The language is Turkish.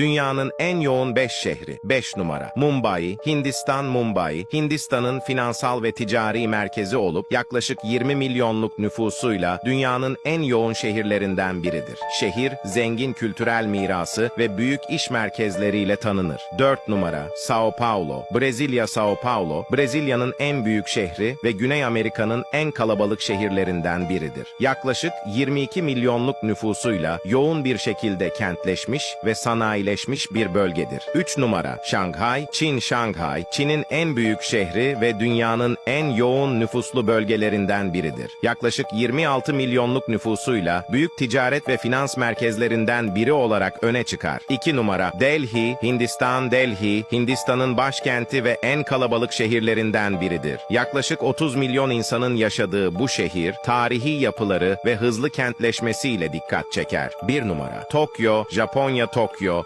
Dünyanın en yoğun 5 şehri. 5 numara. Mumbai, Hindistan Mumbai, Hindistan'ın finansal ve ticari merkezi olup yaklaşık 20 milyonluk nüfusuyla dünyanın en yoğun şehirlerinden biridir. Şehir, zengin kültürel mirası ve büyük iş merkezleriyle tanınır. 4 numara. Sao Paulo, Brezilya Sao Paulo, Brezilya'nın en büyük şehri ve Güney Amerika'nın en kalabalık şehirlerinden biridir. Yaklaşık 22 milyonluk nüfusuyla yoğun bir şekilde kentleşmiş ve sanayileşmiş bir bölgedir. 3 numara Şanghay, Çin Şanghay, Çin'in en büyük şehri ve dünyanın en yoğun nüfuslu bölgelerinden biridir. Yaklaşık 26 milyonluk nüfusuyla büyük ticaret ve finans merkezlerinden biri olarak öne çıkar. 2 numara Delhi, Hindistan Delhi, Hindistan'ın başkenti ve en kalabalık şehirlerinden biridir. Yaklaşık 30 milyon insanın yaşadığı bu şehir, tarihi yapıları ve hızlı kentleşmesiyle dikkat çeker. 1 numara Tokyo, Japonya Tokyo,